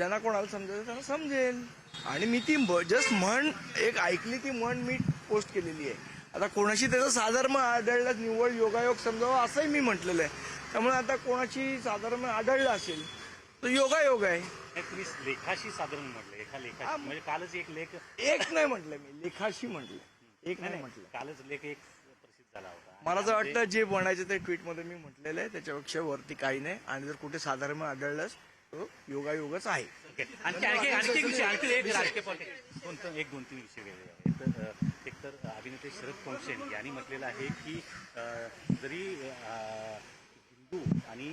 ज्यांना कोणाला समजायचं त्यांना समजेल. आणि मी ती जस्ट म्हण एक ऐकली ती म्हण मी पोस्ट केलेली आहे. आता कोणाशी त्याचं साधर्म आढळलं निव्वळ योगायोग समजावं असंही मी म्हटलेलं आहे. त्यामुळे आता कोणाची साधर्म आढळलं असेल तर योगायोग आहे. तुम्ही लेखाशी साधारण म्हटलं एका लेखाशी. म्हणजे कालच एक लेख एक नाही म्हटलं मी लेखाशी म्हटलं. एक नाही म्हटलं. कालच लेख एक प्रसिद्ध झाला होता. मला असं वाटतं जे बनायचं ते ट्विटमध्ये मी म्हटलेलं आहे त्याच्यापेक्षा वरती काही नाही. आणि जर कुठे साधारण आढळलंच योगायोगच आहे. आणखी आणखी आणखी एक विषय आणखी एक राजकीय पॉलिटिक्स. दोन तीन एक दोन तीन विषय वेगळे आहेत. तर एक तर अभिनेते शरद पोंक्षे यांनी म्हटलेलं आहे की अ, जरी अ, हिंदू आणि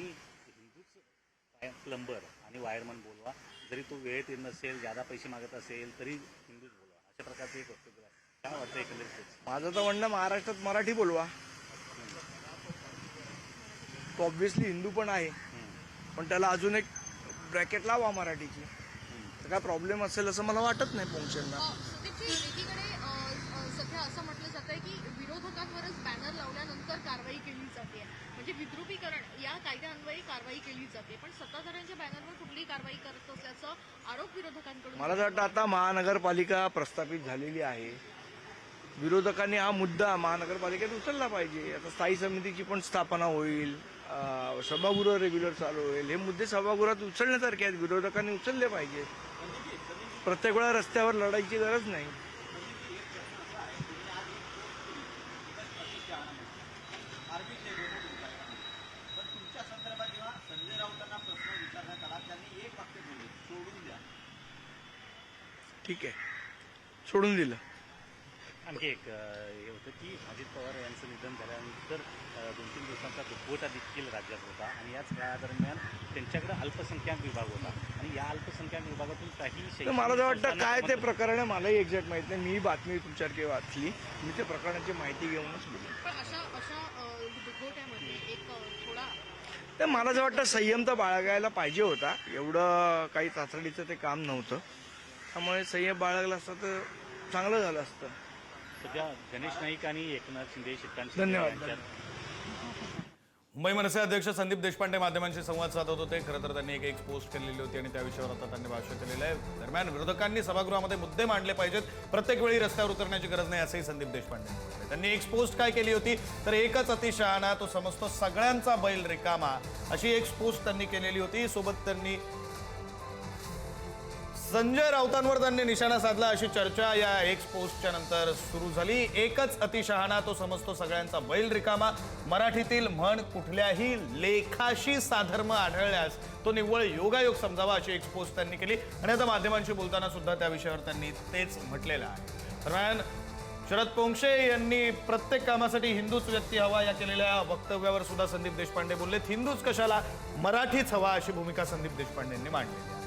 हिंदूच प्लंबर आणि वायरमन बोलवा जरी तो वेळेत येत नसेल जादा पैसे मागत असेल तरी हिंदूच बोलवा. अशा प्रकारचे एक वक्तव्य आहे. काय वाटतं एकंदरीत माझं तर म्हणणं महाराष्ट्रात मराठी बोलवा. तो ऑब्व्हियसली हिंदू पण आहे. हम्म. पण त्याला अजून एक ब्रॅकेट लावा मराठीची. तर काय प्रॉब्लेम असेल असं मला वाटत नाही एकीकडे अ, अ, सध्या असं म्हटलं जात आहे की विरोधकांवरच बॅनर लावल्यानंतर कारवाई केली जाते. म्हणजे विद्रुपीकरण या कायद्यान्वये कारवाई केली जाते. पण सत्ताधाऱ्यांच्या बॅनरवर कुठलीही कारवाई करत असल्याचं आरोप विरोधकांकडून मला तर वाटतं आता महानगरपालिका प्रस्थापित झालेली आहे. विरोधकांनी हा मुद्दा महानगरपालिकेत उचलला पाहिजे. आता स्थायी समितीची पण स्थापना होईल. सभागृह रेग्युलर चालू होईल. हे मुद्दे सभागृहात उचलण्यासारखे आहेत. विरोधकांनी उचलले पाहिजे. प्रत्येक वेळा रस्त्यावर लढायची गरज नाही. ठीक आहे. सोडून दिलं. आणखी एक हे होतं की अजित पवार यांचं निधन झाल्यानंतर दोन तीन दिवसांचा दुखवटा देखील राज्यात होता आणि याच काळादरम्यान त्यांच्याकडे अल्पसंख्याक विभाग होता. आणि या अल्पसंख्याक विभागातून काही मला वाटतं काय ते प्रकरण आहे मलाही एक्झॅक्ट माहीत नाही. मी बातमी तुमच्यासारखी वाचली. मी त्या प्रकरणाची माहिती घेऊनच बोलू तर मला असं वाटतं संयम तर बाळगायला पाहिजे होता. एवढं काही तातडीचं ते काम नव्हतं. त्यामुळे संयम बाळगला असतं तर चांगलं झालं असतं. सध्या गणेश नाईक आणि एकनाथ शिंदे धन्यवाद. मुंबई मनसे अध्यक्ष संदीप देशपांडे माध्यमांशी संवाद साधत होते. खरं तर त्यांनी एक एक पोस्ट केलेली होती आणि त्या विषयावर आता त्यांनी भाष्य केलेलं आहे. दरम्यान विरोधकांनी सभागृहामध्ये मुद्दे मांडले पाहिजेत. प्रत्येक वेळी रस्त्यावर उतरण्याची गरज नाही असंही संदीप देशपांडे. त्यांनी एक पोस्ट काय केली होती? तर एकच अतिशहाणा तो समजतो सगळ्यांचा बैल रिकामा अशी एक पोस्ट त्यांनी केलेली होती. सोबत त्यांनी संजय राऊतांवर त्यांनी निशाणा साधला अशी चर्चा या एक्स पोस्टच्या नंतर सुरू झाली. एकच अतिशहाणा तो समजतो सगळ्यांचा बैल रिकामा. मराठीतील म्हण कुठल्याही लेखाशी साधर्म आढळल्यास तो निव्वळ योगायोग समजावा अशी एक्स पोस्ट त्यांनी केली. आणि आता माध्यमांशी बोलताना सुद्धा त्या विषयावर त्यांनी तेच म्हटलेलं आहे. दरम्यान शरद पोंक्षे यांनी प्रत्येक कामासाठी हिंदूच व्यक्ती हवा या केलेल्या वक्तव्यावर सुद्धा संदीप देशपांडे बोललेत. हिंदूच कशाला मराठीच हवा अशी भूमिका संदीप देशपांडेंनी मांडलेली मांडली आहे.